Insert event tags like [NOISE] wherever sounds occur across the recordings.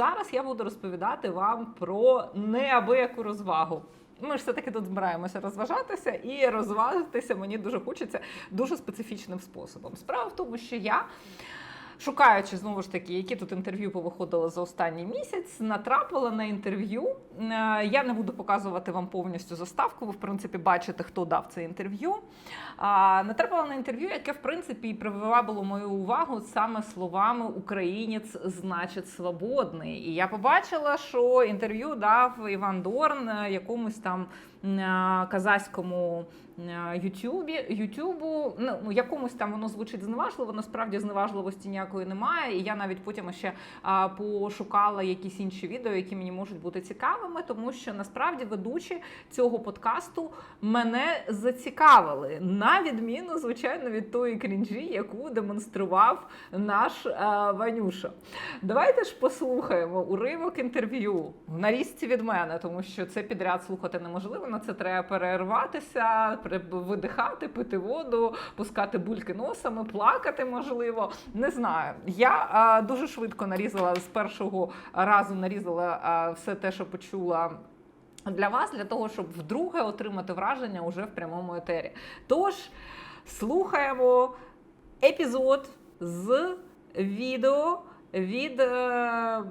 зараз я буду розповідати вам про неабияку розвагу. Ми ж все-таки тут збираємося розважатися і розважитися мені дуже хочеться дуже специфічним способом. Справа в тому, що я. Шукаючи знову ж таки, які тут інтерв'ю повиходили за останній місяць, натрапила на інтерв'ю. Е, Я не буду показувати вам повністю заставку. Ви в принципі бачите, хто дав це інтерв'ю. Натрапила на інтерв'ю, яке в принципі і привабило мою увагу саме словами Українець значить свободний. І я побачила, що інтерв'ю дав Іван Дорн е, якомусь там е, казахському е, Ютубі, Ютубу, ну якомусь там воно звучить зневажливо, насправді зневажливості ніякої немає. І я навіть потім ще а, пошукала якісь інші відео, які мені можуть бути цікавими, тому що насправді ведучі цього подкасту мене зацікавили на відміну, звичайно, від тої крінжі, яку демонстрував наш а, Ванюша. Давайте ж послухаємо уривок інтерв'ю в нарізці від мене, тому що це підряд слухати неможливо. На це треба перерватися, видихати, пити воду, пускати бульки носами, плакати можливо. Не знаю. Я а, дуже швидко нарізала з першого разу нарізала а, все те, що почула. Для вас, для того, щоб вдруге отримати враження уже в прямому етері. Тож слухаємо епізод з відео від е,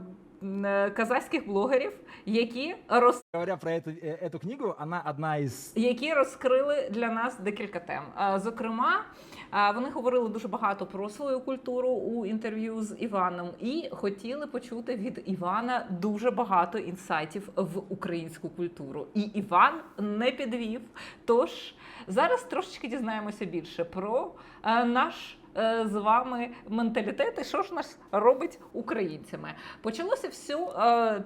казахських блогерів, які роз Говоря про эту, э, эту книгу, она одна из... які розкрили для нас декілька тем. Е, Зокрема, е, вони говорили дуже багато про свою культуру у інтерв'ю з Іваном і хотіли почути від Івана дуже багато інсайтів в українську культуру. І Іван не підвів. Тож зараз трошечки дізнаємося більше про е, наш. е, З вами менталітет і що ж нас робить українцями. Почалося все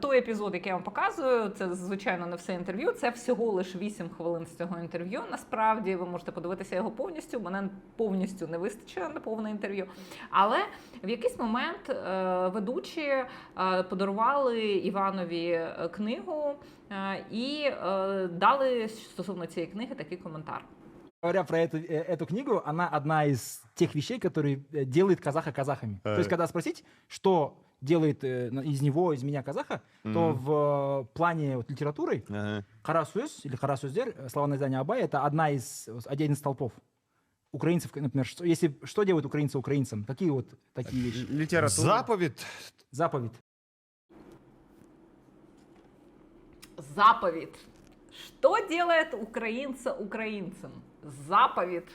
той епізод, який я вам показую. Це звичайно не все інтерв'ю. Це всього лише 8 хвилин з цього інтерв'ю. Насправді ви можете подивитися його повністю. Мене повністю не вистачило на повне інтерв'ю. Але в якийсь момент е, ведучі е, подарували Іванові книгу і дали стосовно цієї книги такий коментар Говоря про эту, э, эту книгу, она одна из тех вещей, которые э, делает казаха казахами. То есть, когда спросить, что делает э, на- из него, из меня казаха, то в э, плане вот, литературы Ага. Кара Сөз или Кара Сөздер, э, слова издания Абая, это одна из, вот, один из столпов. Украинцев, например, что, если, что делают украинцы украинцам? Какие вот такие вещи? Література. Заповідь. Заповедь. Заповедь. Что делает українця українцем? Заповідь,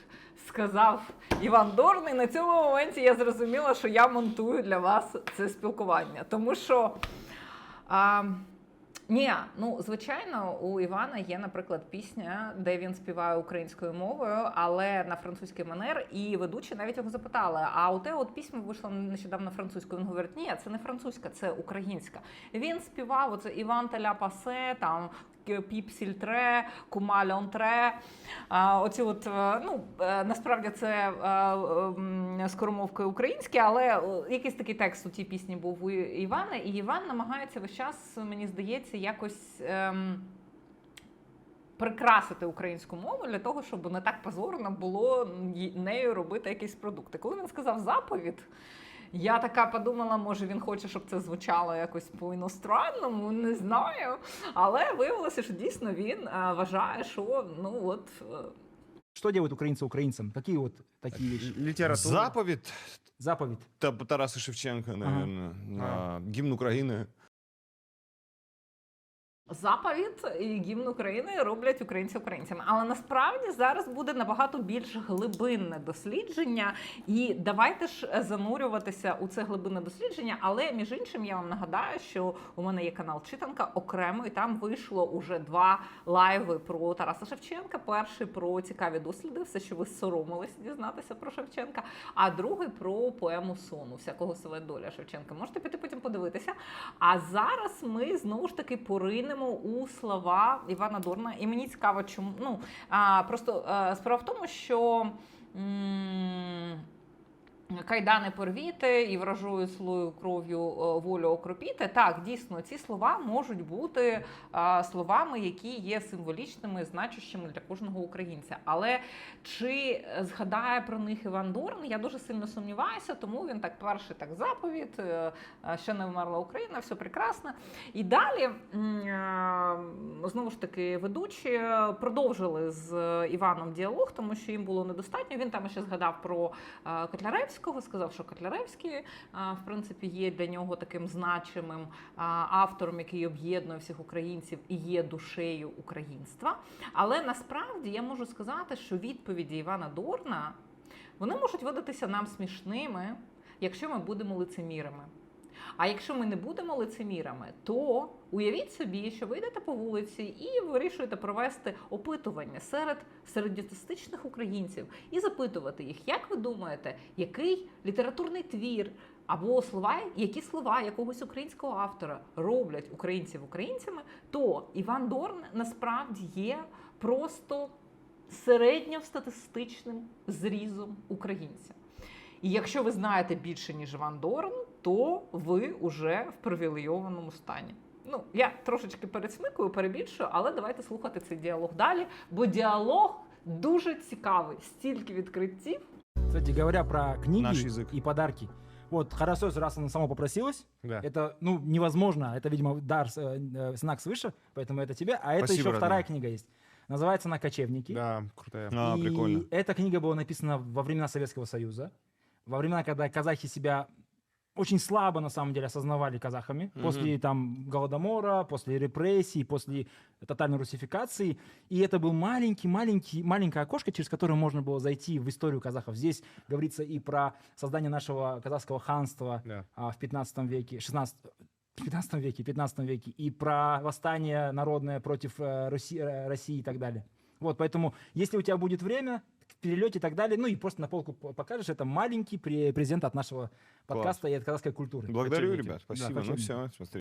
сказав Іван Дорн. І на цьому моменті я зрозуміла, що я монтую для вас це спілкування. Тому що. А, ні, ну звичайно, у Івана є, наприклад, пісня, де він співає українською мовою, але на французький манер. І ведучі навіть його запитали: а у те от пісня вийшла нещодавно французькою. Він говорить, ні, це не французька, це українська. Він співав оце Іван Таля Пасе, там Піп Сільтре, Кума Льонтре. Оці от, е, ну, е, насправді це е, ем, скоромовкою українське, але е, якийсь такий текст у тій пісні був у Івана, і Іван намагається весь час, мені здається, якось. Ем, Прикрасити українську мову для того, щоб не так позорно було нею робити якісь продукти. Коли він сказав заповідь, я така подумала, може він хоче, щоб це звучало якось по-іностранному, не знаю. Але виявилося, що дійсно він е, вважає, що ну от що Что делают украинцы украинцам? Какие вот такие вещи? Література. Заповідь. Заповедь. Та Тараса Шевченка, наверное. На гімн України. Заповідь і гімн України роблять українці українцями. Але насправді зараз буде набагато більш глибинне дослідження. І давайте ж занурюватися у це глибинне дослідження. Але між іншим я вам нагадаю, що у мене є канал Читанка окремо, і там вийшло уже два лайви про Тараса Шевченка. Перший про цікаві досліди, все, що ви соромилися дізнатися про Шевченка. А другий про поему сону, всякого доля Шевченка. Можете піти потім подивитися. А зараз ми знову ж таки поринемо у слова Івана Дорна. І мені цікаво, чому ну а, просто а, справа в тому, що. м, Кайдани порвіти і вражою слою кров'ю е, волю окропіти. Так, дійсно, ці слова можуть бути е, словами, які є символічними, значущими для кожного українця. Але чи згадає про них Іван Дорн? Я дуже сильно сумніваюся, тому він так перший так заповідь, е, ще не вмерла Україна, все прекрасно. І далі знову ж таки ведучі продовжили з Іваном діалог, тому що їм було недостатньо. Він там ще згадав про е, Котляревського, сказав, що Котляревський в принципі є для нього таким значимим автором, який об'єднує всіх українців і є душею українства. Але насправді я можу сказати, що відповіді Івана Дорна вони можуть видатися нам смішними, якщо ми будемо лицемірами. А якщо ми не будемо лицемірами, то уявіть собі, що ви йдете по вулиці і вирішуєте провести опитування серед середньостатистичних українців і запитувати їх, як ви думаєте, який літературний твір або слова, які слова якогось українського автора роблять українців українцями, то Іван Дорн насправді є просто середньостатистичним зрізом українця. І якщо ви знаєте більше, ніж Іван Дорн, то ви вже в привілейованому стані. Ну, я трошечки пересмикую, перебільшую, але давайте слухати цей діалог далі, бо діалог дуже цікавий. Стільки відкриттів. Кстати, говоря про книги Наш язык. и подарки. Вот, хорошо, раз она сама попросилась. Да. Это, ну, невозможно. Это, видимо, дар, э, э, знак свыше, поэтому это тебе. А это Спасибо, еще вторая родной. книга есть. Называется она «Кочевники». Да, крутая. А, и прикольно. эта книга была написана во времена Советского Союза, во времена, когда казахи себя очень слабо, на самом деле, осознавали казахами. Мгм. После там Голодомора, после репрессий, после тотальной русификации. И это был маленький-маленький, маленькое окошко, через которое можно было зайти в историю казахов. Здесь говорится и про создание нашего казахского ханства Да. а, в 15 веке, 16 в 15 веке, 15 веке, и про восстание народное против э, Руси- э, России и так далее. Вот, поэтому, если у тебя будет время, перелете и так далее, ну и просто на полку покажешь, это маленький пре- презент от нашего подкаста и от казахской культуры. Благодарю, ребят. ребят, Да, спасибо. ну все, смотри.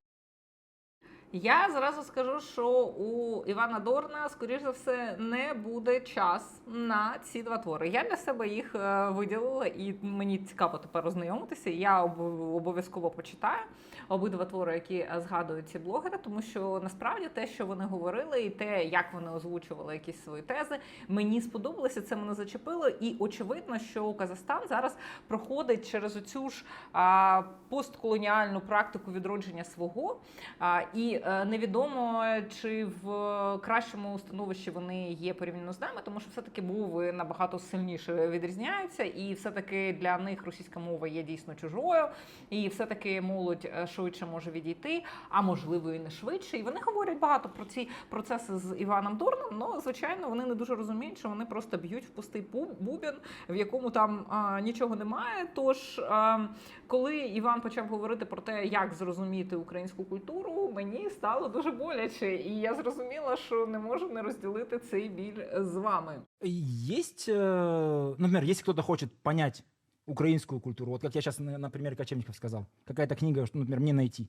Я зразу скажу, що у Івана Дорна, скоріш за все, не буде час на ці два твори. Я для себе їх е, виділила, і мені цікаво тепер ознайомитися. Я обов'язково почитаю обидва твори, які е, згадують ці блогери, тому що насправді те, що вони говорили, і те, як вони озвучували якісь свої тези, мені сподобалося. Це мене зачепило. І очевидно, що Казахстан зараз проходить через оцю ж постколоніальну практику відродження свого. І невідомо, чи в кращому становищі вони є порівняно з нами, тому що все-таки мови набагато сильніше відрізняються, і все-таки для них російська мова є дійсно чужою, і все-таки молодь е, швидше може відійти, а можливо і не швидше. І вони говорять багато про ці процеси з Іваном Дорном. але звичайно, вони не дуже розуміють, що вони просто б'ють в пустий бу- бубен, в якому там а, нічого немає. Тож, а, коли Іван почав говорити про те, як зрозуміти українську культуру, мені стало дуже боляче, і я зрозуміла, що не можу не розділити цей біль з вами. Есть, э, например, если кто-то хочет понять украинскую культуру, вот как я сейчас на, на примере кочевников сказал, какая-то книга, что, например, мне найти.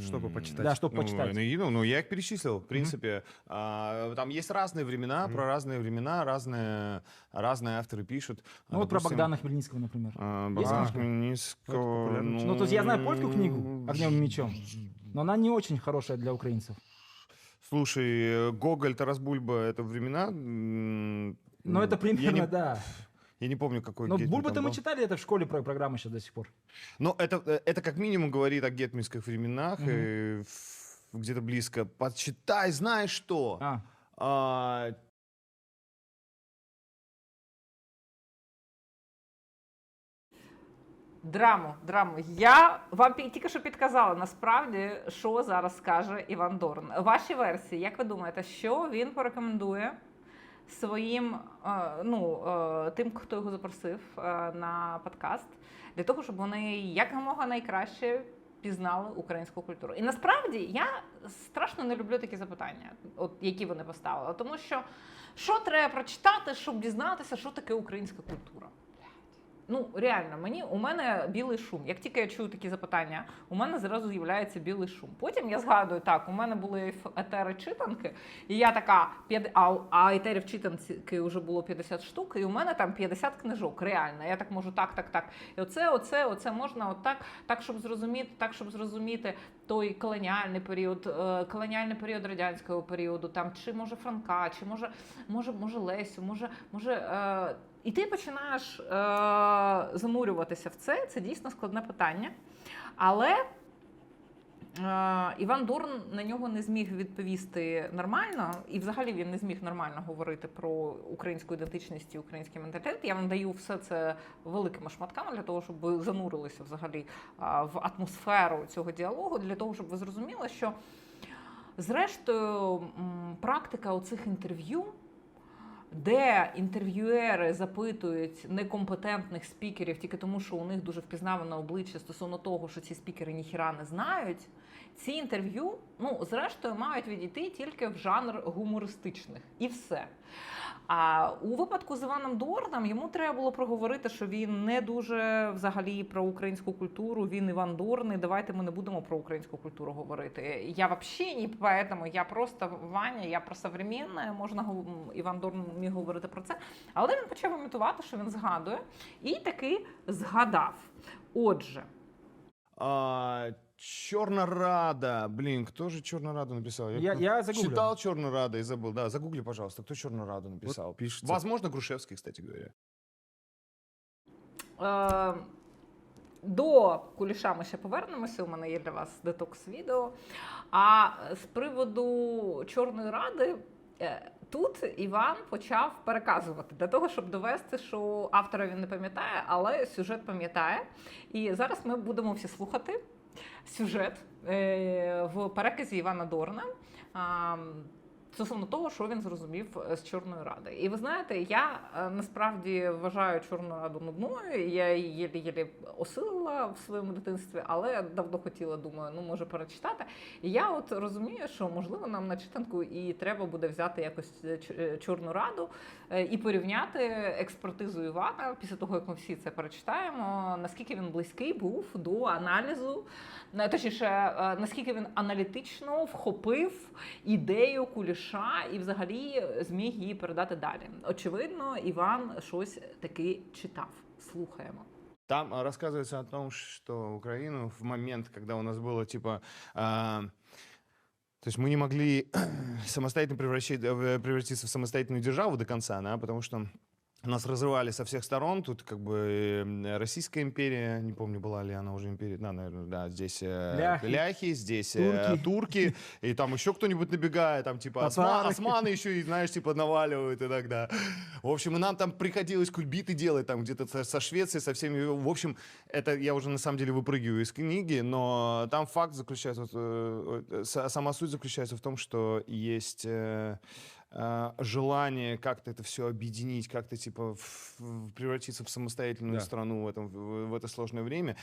Чтобы М, почитать. Да, чтобы Ну, почитать. ну, и, ну, ну, я их перечислил, в принципе. А, там есть разные времена, Мгм. про разные времена, разные, разные авторы пишут. Ну, А, вот про допустим, Богдана Хмельницкого, например. а, Есть Богдана книжка? Хмельницкого, Это популярно. Ну, то есть я знаю польскую книгу «Огнем и мечом», но она не очень хорошая для украинцев. Слушай, э, Гоголь, Тарас Бульба, это времена... м, Но это я примерно, не, да. Я не помню, какой Но Гетман Бульба-то там мы был. читали это в школе про программы сейчас до сих пор. Но это, э, это как минимум говорит о гетманских временах, Мгм. э, в- где-то близко. Почитай, знаешь что? А, А, Драму, драму. Я вам тільки що підказала насправді, що зараз скаже Іван Дорн. Ваші версії, як ви думаєте, що він порекомендує своїм е, ну, е, тим, хто його запросив е, на подкаст, для того, щоб вони якомога найкраще пізнали українську культуру. І насправді я страшно не люблю такі запитання, от які вони поставили. Тому що що треба прочитати, щоб дізнатися, що таке українська культура? Ну реально, мені у мене білий шум. Як тільки я чую такі запитання, у мене зразу з'являється білий шум. Потім я згадую, так, у мене були етери читанки, і я така, а, а етерів читанки вже було 50 штук, і у мене там 50 книжок. Реально. Я так можу так, так, так. І оце, оце, оце можна отак, так, щоб зрозуміти, так, щоб зрозуміти той колоніальний період, е, колоніальний період радянського періоду, там чи може Франка, чи може, може, може Лесю, може, може. Е, і ти починаєш е, замурюватися в це. Це дійсно складне питання. Але е, Іван Дорн на нього не зміг відповісти нормально, і взагалі він не зміг нормально говорити про українську ідентичність і український менталітет. Я вам даю все це великими шматками для того, щоб ви занурилися взагалі а, в атмосферу цього діалогу, для того, щоб ви зрозуміли, що зрештою практика оцих інтерв'ю. Де інтерв'юери запитують некомпетентних спікерів тільки тому, що у них дуже впізнаване обличчя стосовно того, що ці спікери ніхіра не знають. Ці інтерв'ю, ну зрештою, мають відійти тільки в жанр гумористичних і все. А у випадку з Іваном Дорном йому треба було проговорити, що він не дуже взагалі про українську культуру. Він Іван Дорн, і давайте ми не будемо про українську культуру говорити. Я взагалі не поэтому, я просто Ваня, я про современне. Можна Іван Дорн міг говорити про це. Але він почав імітувати, що він згадує, і таки згадав. Отже, А, Чернорада. Блин, кто же Чернораду написал? Я- я загуглил. читал Чернорада и забыл. Да, загугли, пожалуйста, кто Чернораду написал. пишется. Возможно, Грушевский, кстати говоря. Е, До куліша ми ще повернемося. У мене є для вас детокс відео. А з приводу Чорної ради. е, Тут Іван почав переказувати для того, щоб довести, що автора він не пам'ятає, але сюжет пам'ятає. І зараз ми будемо всі слухати сюжет е, в переказі Івана Дорна. Стосовно того, що він зрозумів е, з Чорної ради. І ви знаєте, я е, насправді вважаю Чорну раду нудною. Я її єлі-єлі осилила в своєму дитинстві, але давно хотіла, думаю, ну може перечитати. І я от розумію, що можливо нам на читанку і треба буде взяти якось е, Чорну раду і порівняти експертизу Івана після того, як ми всі це перечитаємо, наскільки він близький був до аналізу, точніше, наскільки він аналітично вхопив ідею куліша і взагалі зміг її передати далі. Очевидно, Іван щось таки читав. Слухаємо. Там а, рассказывается о том, что Украину в момент, когда у нас было типа... а, то есть мы не могли [CLEARS THROAT] самостоятельно превращать, э, превратиться в самостоятельную державу до конца, да, потому что нас разрывали со всех сторон. Тут как бы э, Российская империя, не помню, была ли она уже империя, да, наверное, да, здесь э, Ляхи. ляхи, здесь э, Турки. турки, и там еще кто-нибудь набегает, там типа осма- османы еще, и, знаешь, типа наваливают иногда. В общем, и нам там приходилось кульбиты делать, там где-то со- Швецией, со всеми. В общем, это я уже на самом деле выпрыгиваю из книги, но там факт заключается, сама суть заключается в том, что есть э, э, желание как-то это все объединить, как-то типа в- в- превратиться в самостоятельную Да. страну в, этом, в, в это сложное время.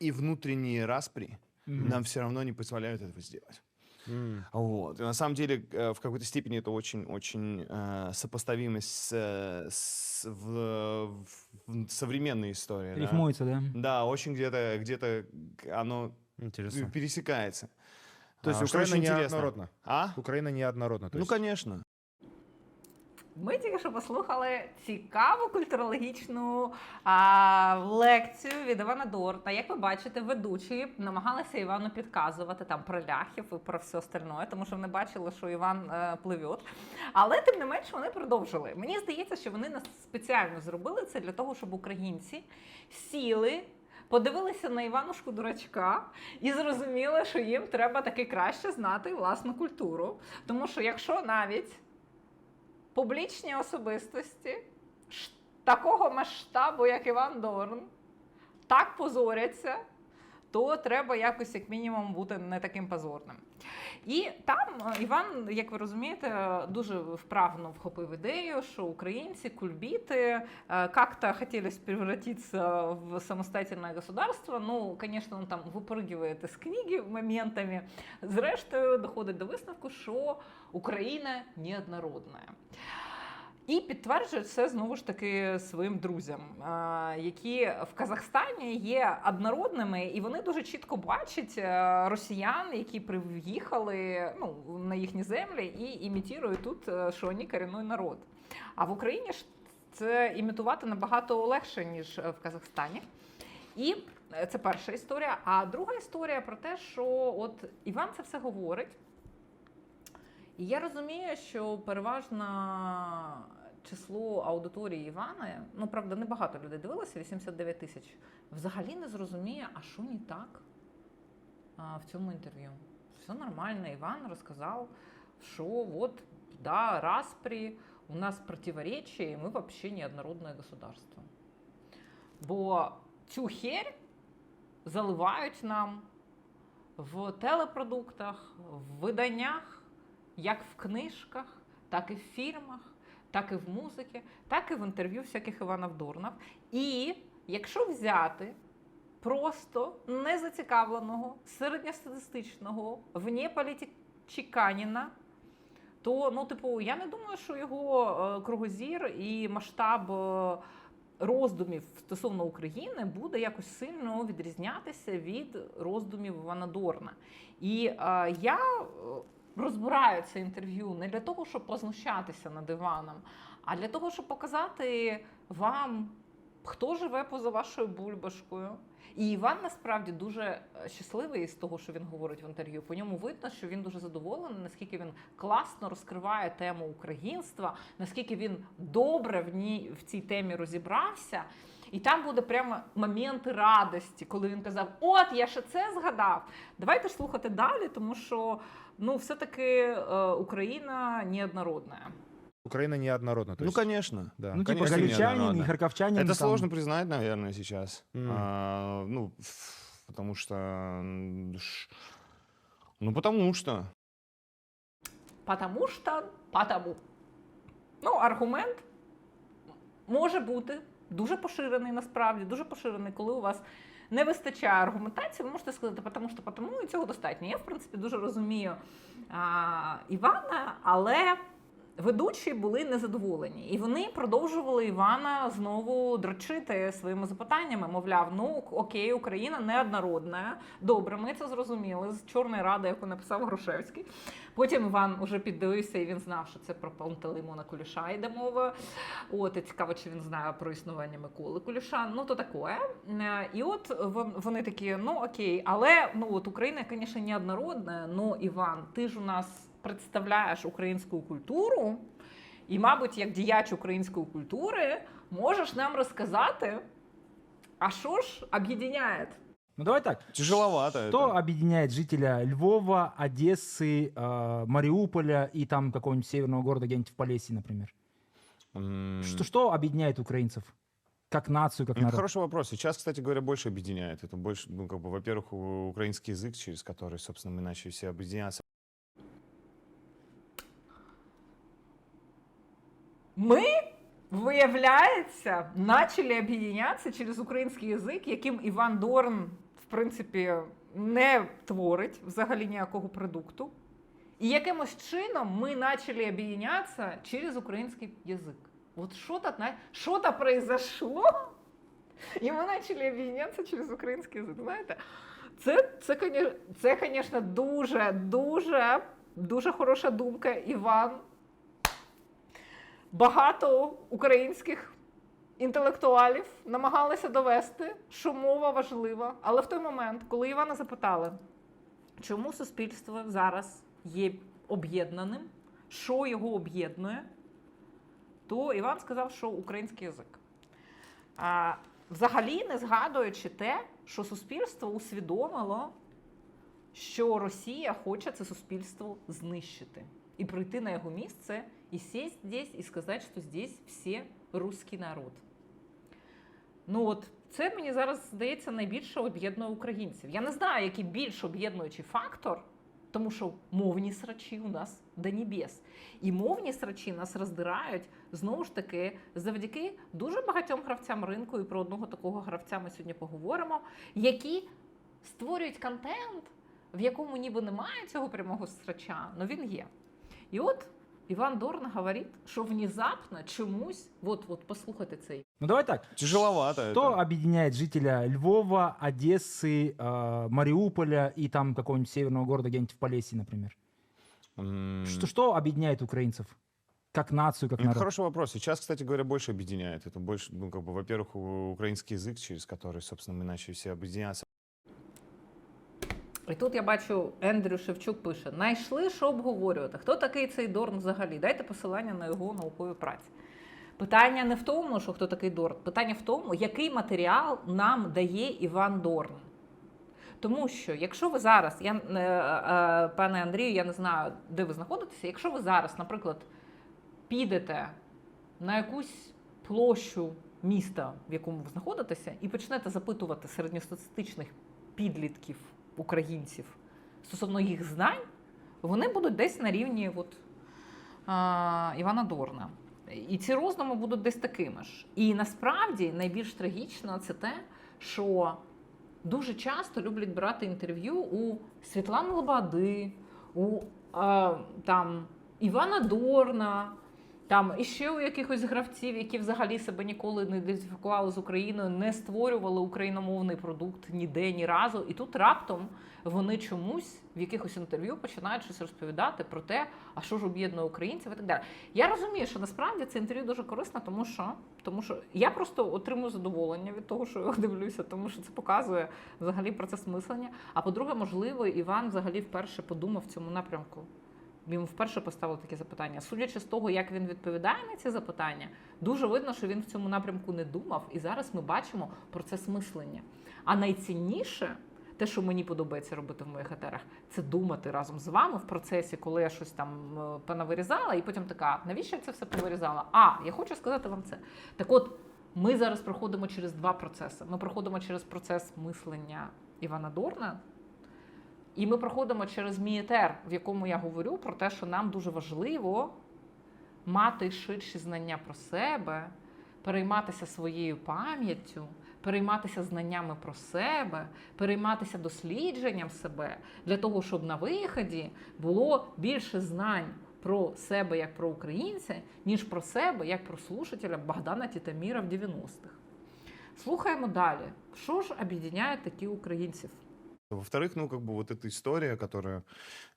И внутренние распри Мгм. нам все равно не позволяют этого сделать. М. Вот. И на самом деле, э, в какой-то степени это очень-очень э, сопоставимо с, э, с- в, в современной историей. да. Рифмуется, да? Да, очень где-то где оно Интересно. пересекается. То есть А, что Украина очень не интересно. однородна. А? Украина не однородна. то Ну, есть. конечно. Ми тільки що послухали цікаву культурологічну а, лекцію від Івана Дорта. Як ви бачите, ведучі намагалися Івану підказувати там про ляхів і про все остальне, тому що вони бачили, що Іван е, пливе. Але тим не менш вони продовжили. Мені здається, що вони нас спеціально зробили це для того, щоб українці сіли. Подивилися на Іванушку дурачка і зрозуміли, що їм треба таки краще знати власну культуру. Тому що якщо навіть публічні особистості такого масштабу, як Іван Дорн, так позоряться, то треба якось, як мінімум, бути не таким позорним. І там е, Іван, як ви розумієте, дуже вправно вхопив ідею, що українці, кульбіти е, как-то хотели превратиться в самостоятельное государство. Ну, конечно, он там випрыгивает из книги моментами. Зрештою, доходить до висновку, що Україна неоднородна. І підтверджують це знову ж таки своїм друзям, які в Казахстані є однородними, і вони дуже чітко бачать е, росіян, які приїхали ну, на їхні землі і імітують тут, е, що вони корінний народ. А в Україні ж це імітувати набагато легше, ніж е, в Казахстані. І це перша історія. А друга історія про те, що от Іван це все говорить. І я розумію, що переважне число аудиторії Івана, ну правда, не багато людей дивилося, 89 тисяч, взагалі не зрозуміє, а що не так а, в цьому інтерв'ю. Все нормально, Іван розказав, що от, да, распри, у нас противоречия, і ми взагалі неоднородне государство. Бо цю херь заливають нам в телепродуктах, в виданнях, як в книжках, так і в фільмах, так і в музиці, так і в інтерв'ю всяких Іванов Дурнов. І якщо взяти просто незацікавленого, середньостатистичного, вне політичіканіна, то, ну, типу, я не думаю, що його е, кругозір і масштаб е, роздумів стосовно України буде якось сильно відрізнятися від роздумів Івана Дорна. І е, я е, розбираю це інтерв'ю не для того, щоб познущатися над Іваном, а для того, щоб показати вам, хто живе поза вашою бульбашкою. І Іван насправді дуже е, щасливий з того, що він говорить в інтерв'ю. По ньому видно, що він дуже задоволений, наскільки він класно розкриває тему українства, наскільки він добре в ній в цій темі розібрався. І там буде прямо моменти радості, коли він казав: От я ще це згадав. Давайте ж слухати далі, тому що ну, все-таки е, Україна неоднородна. Украина неоднородна. Ну, есть- конечно. Да. Ну, типа Конечно, галичанин, неоднородно. и харьковчанин. Это там. сложно признать, наверное, сейчас. М. А, ну, потому что... Ну, потому что. Потому що потому. Ну, аргумент може бути дуже поширений насправді, дуже поширений, коли у вас не вистачає аргументації, ви можете сказати, тому що потому, і цього достатньо. Я, в принципі, дуже розумію а, Івана, але ведучі були незадоволені. І вони продовжували Івана знову дрочити своїми запитаннями. Мовляв, ну окей, Україна неоднородна. Добре, ми це зрозуміли з Чорної ради, яку написав Грушевський. Потім Іван уже піддивився і він знав, що це про Пантелеймона Куліша йде мова. От і цікаво, чи він знає про існування Миколи Куліша. Ну то таке. І от вон- вони такі, ну окей, але ну от Україна, звісно, неоднородна. Ну, Іван, ти ж у нас представляєш українську культуру, і, мабуть, як діяч української культури, можеш нам розказати, а що ж об'єдняє? Ну давай так. Тяжеловато Что это. объединяет жителя Львова, Одессы, э, Мариуполя и там какого-нибудь северного города где-нибудь в Полесье, например? М, Что, что объединяет украинцев? Как нацию, как Это народ? хороший вопрос. Сейчас, кстати говоря, больше объединяет. Это больше, ну, как бы, во-первых, у- украинский язык, через который, собственно, мы начали все объединяться. Ми, виявляється, почали об'єднятися через український язик, яким Іван Дорн, в принципі, не творить взагалі ніякого продукту. І якимось чином ми почали об'єднятися через український язик. От що-то, зна- що-то произошло, і ми почали об'єднятися через український язик. Знаєте, це, це, це, звісно, дуже, дуже, дуже хороша думка, Іван. Багато українських інтелектуалів намагалися довести, що мова важлива. Але в той момент, коли Івана запитали, чому суспільство зараз є об'єднаним, що його об'єднує, то Іван сказав, що український язик. А, взагалі не згадуючи те, що суспільство усвідомило, що Росія хоче це суспільство знищити і прийти на його місце і сесть здесь і сказати, що здесь всі русський народ. Ну от це мені зараз здається найбільше об'єднує українців. Я не знаю, який більш об'єднуючий фактор, тому що мовні срачі у нас до небес. І мовні срачі нас роздирають знову ж таки завдяки дуже багатьом гравцям ринку, і про одного такого гравця ми сьогодні поговоримо, які створюють контент, в якому ніби немає цього прямого срача, але він є. І от Иван Дорн говорит, что внезапно чомусь, вот, вот послухайте цей. Ну давай так. Тяжеловато Что это. объединяет жителя Львова, Одессы, э, Мариуполя и там какого-нибудь северного города где-нибудь в Полесье, например? М, Что, что объединяет украинцев? Как нацию, как Это народ? хороший вопрос. Сейчас, кстати говоря, больше объединяет. Это больше, ну, как бы, во-первых, у- украинский язык, через который, собственно, мы начали все объединяться. І тут я бачу, Ендрю Шевчук пише: знайшли, що обговорювати. Хто такий цей Дорн взагалі? Дайте посилання на його наукові праці. Питання не в тому, що хто такий Дорн. Питання в тому, який матеріал нам дає Іван Дорн. Тому що, якщо ви зараз, я, е, е, пане Андрію, я не знаю, де ви знаходитеся, якщо ви зараз, наприклад, підете на якусь площу міста, в якому ви знаходитеся, і почнете запитувати середньостатистичних підлітків українців стосовно їх знань, вони будуть десь на рівні от, а, Івана Дорна. І ці роздуми будуть десь такими ж. І насправді найбільш трагічно це те, що дуже часто люблять брати інтерв'ю у Світлани Лободи, у а, там, Івана Дорна, там іще у якихось гравців, які взагалі себе ніколи не ідентифікували з Україною, не створювали україномовний продукт ніде ні разу. І тут раптом вони чомусь в якихось інтерв'ю починають щось розповідати про те, а що ж об'єднує українців і так далі. Я розумію, що насправді це інтерв'ю дуже корисно, тому що, тому що я просто отримую задоволення від того, що його [LAUGHS] дивлюся, тому що це показує взагалі процес мислення. А по-друге, можливо, Іван взагалі вперше подумав в цьому напрямку. Йому вперше поставили такі запитання. Судячи з того, як він відповідає на ці запитання, дуже видно, що він в цьому напрямку не думав, і зараз ми бачимо процес мислення. А найцінніше, те, що мені подобається робити в моїх етерах, це думати разом з вами в процесі, коли я щось там е, понавирізала, і потім така, навіщо я це все повирізала? А, я хочу сказати вам це. Так от, ми зараз проходимо через два процеси. Ми проходимо через процес мислення Івана Дорна, і ми проходимо через мій етер, в якому я говорю про те, що нам дуже важливо мати ширші знання про себе, перейматися своєю пам'яттю, перейматися знаннями про себе, перейматися дослідженням себе для того, щоб на виході було більше знань про себе як про українця, ніж про себе як про слушателя Богдана Тітаміра в 90-х. Слухаємо далі. Що ж об'єднає такі українців? Во-вторых, ну, как бы вот эта история, которая,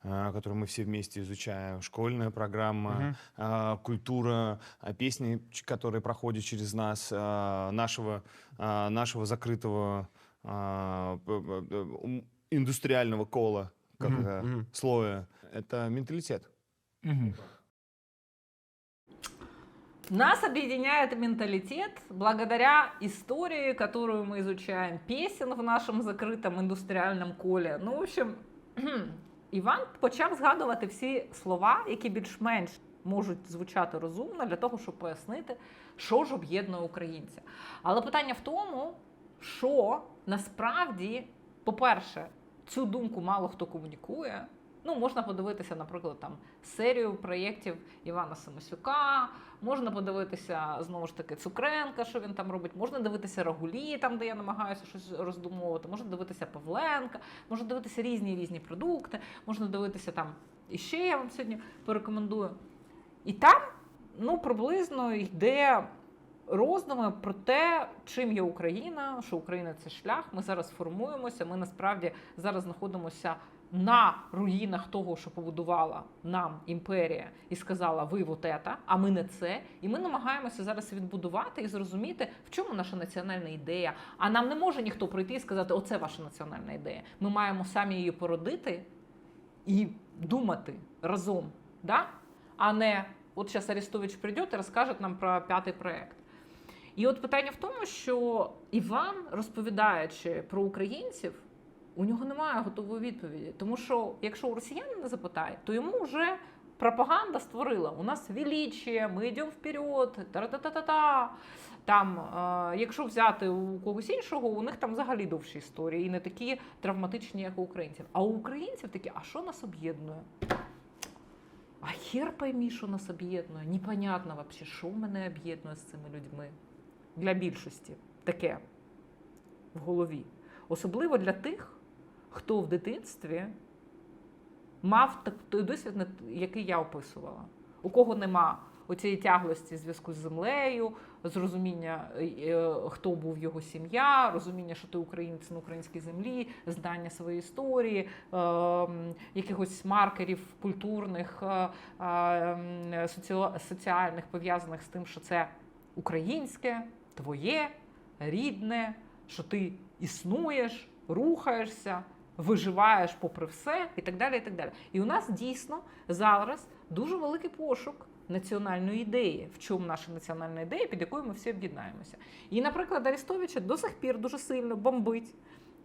а, которую мы все вместе изучаем, школьная программа, Мгм. а, культура, а, песни, ч- которые проходят через нас, а, нашего, а, нашего закрытого а, п- п- п- ум- индустриального кола, как Мгм, это, мгм. слоя. Это менталитет. Мгм. Нас объединяет менталитет благодаря истории, которую мы изучаем, песен в нашому закритому індустріальному колі. Ну, в общем, [CLEARS THROAT] Іван почав згадувати всі слова, які більш-менш можуть звучати розумно для того, щоб пояснити, що ж об'єднує українця. Але питання в тому, що насправді, по-перше, цю думку мало хто комунікує. Ну, можна подивитися, наприклад, там серію проєктів Івана Самосюка, можна подивитися знову ж таки Цукренка, що він там робить, можна дивитися Рагулі, там, де я намагаюся щось роздумовувати, можна дивитися Павленка, можна дивитися різні різні продукти, можна дивитися там іще я вам сьогодні порекомендую. І там ну, приблизно йде роздуми про те, чим є Україна, що Україна це шлях. Ми зараз формуємося. Ми насправді зараз знаходимося на руїнах того, що побудувала нам імперія, і сказала, ви вот это, а ми не це. І ми намагаємося зараз відбудувати і зрозуміти, в чому наша національна ідея. А нам не може ніхто прийти і сказати, оце ваша національна ідея. Ми маємо самі її породити і думати разом, да? а не от зараз Арестович прийде і розкаже нам про п'ятий проект. І от питання в тому, що Іван, розповідаючи про українців, у нього немає готової відповіді. Тому що якщо у росіянина запитає, то йому вже пропаганда створила. У нас величие, ми йдемо вперед, та-та-та-та-та. Там, е, якщо взяти у когось іншого, у них там взагалі довші історії і не такі травматичні, як у українців. А у українців такі, а що нас об'єднує? А хер поймі, що нас об'єднує. Непонятно вообще, що мене об'єднує з цими людьми. Для більшості таке в голові. Особливо для тих, хто в дитинстві мав той досвід, який я описувала. у кого нема оцієї тяглості зв'язку з землею, зрозуміння, е, е, хто був його сім'я, розуміння, що ти українець на українській землі, знання своєї історії, е, якихось маркерів культурних, е, е, соціальних, пов'язаних з тим, що це українське, твоє, рідне, що ти існуєш, рухаєшся, виживаєш попри все і так далі. І так далі. І у нас дійсно зараз дуже великий пошук національної ідеї, в чому наша національна ідея, під якою ми всі об'єднаємося. І, наприклад, Арестовича до сих пір дуже сильно бомбить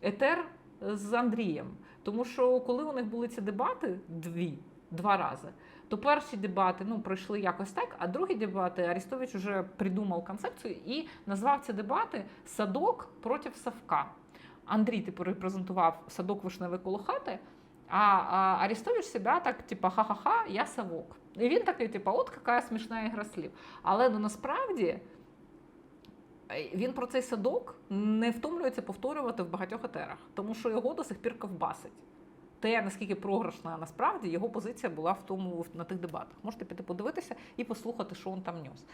етер з Андрієм. Тому що коли у них були ці дебати дві, два рази, то перші дебати ну, пройшли якось так, а другі дебати Арестович вже придумав концепцію і назвав ці дебати Садок проти Савка. Андрій типу репрезентував садок вишневий коло хати, а, а Арестович себе так, типа, ха-ха-ха, я совок. І він такий, типа, от яка смішна ігра слів. Але ну насправді е, він про цей садок не втомлюється повторювати в багатьох етерах, тому що його до сих пір ковбасить. Те, наскільки програшна насправді його позиція була в тому на тих дебатах. Можете піти подивитися і послухати, що він там нес.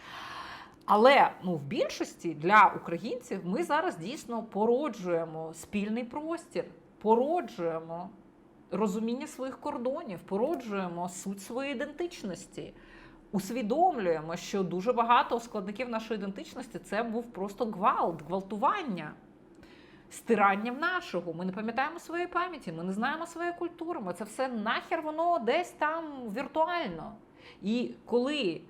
Але ну, в більшості для українців ми зараз дійсно породжуємо спільний простір, породжуємо розуміння своїх кордонів, породжуємо суть своєї ідентичності. Усвідомлюємо, що дуже багато складників нашої ідентичності це був просто гвалт, гвалтування, стирання нашого. Ми не пам'ятаємо своєї пам'яті, ми не знаємо своєї культури. Ми це все нахер воно десь там віртуально. І коли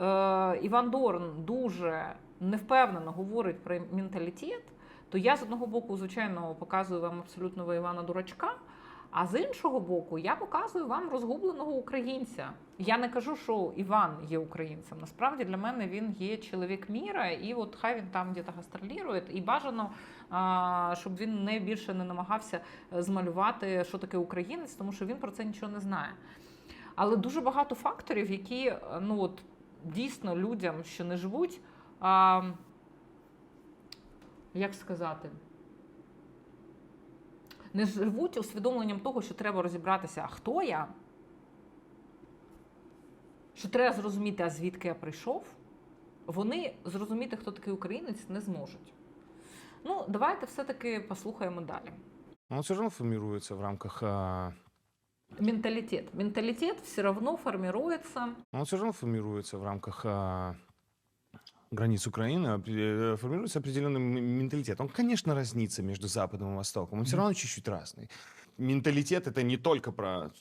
е, Іван Дорн дуже невпевнено говорить про менталітет, то я з одного боку, звичайно, показую вам абсолютного Івана Дурачка. А з іншого боку, я показую вам розгубленого українця. Я не кажу, що Іван є українцем. Насправді для мене він є чоловік міра, і от хай він там десь гастролірує, і бажано, щоб він не більше не намагався е, змалювати, що таке українець, тому що він про це нічого не знає. Але дуже багато факторів, які е, ну от дійсно людям, що не живуть, як сказати, не живуть усвідомленням того, що треба розібратися, а хто я, що треба зрозуміти, а звідки я прийшов, вони зрозуміти, хто такий українець, не зможуть. Ну, давайте все-таки послухаємо далі. Он все равно формируется в рамках... а, Менталитет. Менталитет все равно формируется. Он все равно формируется в рамках а, границ Украины, опре- э, формируется определенный м- менталитет. Он, конечно, разнится между Западом и Востоком, он все равно чуть-чуть разный. Менталитет это не только про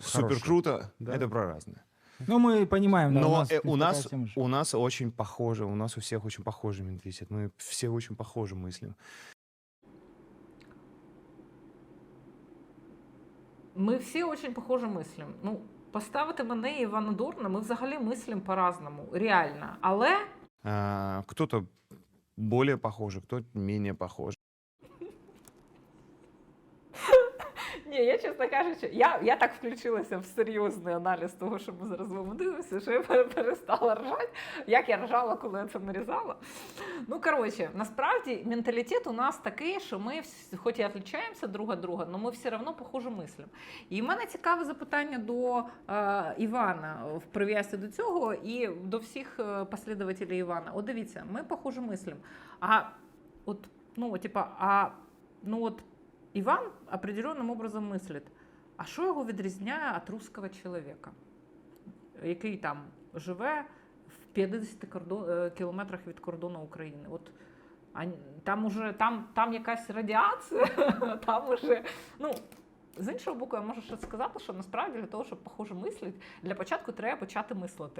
супер Хороший. круто, Да. это про разное. Ну, мы понимаем, да, Но у нас, э, в принципе, у такая нас тема же. у нас очень похоже, у нас у всех очень похожий менталитет. Мы все очень похоже мыслим. Ми всі дуже похоже мислимо. Ну, поставити мене і Івана Дурна, ми взагалі мислимо по-разному, реально. Але А, кто-то более похоже, кто-то менее похож. Ні, я чесно кажучи, я, я так включилася в серйозний аналіз того, що ми зараз вами дивимося, що я перестала ржати, як я ржала, коли я це нарізала. Ну, коротше, насправді менталітет у нас такий, що ми, хоч і відрізняємося друг від друга, але ми все одно похоже мислимо. І в мене цікаве запитання до е, Івана в прив'язці до цього і до всіх е, послідователів Івана. От дивіться, ми похоже мислимо. А от, ну, типа, а ну от Іван определенним образом мислить. А що його відрізняє від русского чоловіка, який там живе в 50 кордон, е, кілометрах від кордону України? От там уже там, там якась радіація, [LAUGHS] там уже. Ну, з іншого боку, я можу ще сказати, що насправді для того, щоб похоже мислити, для початку треба почати мислити.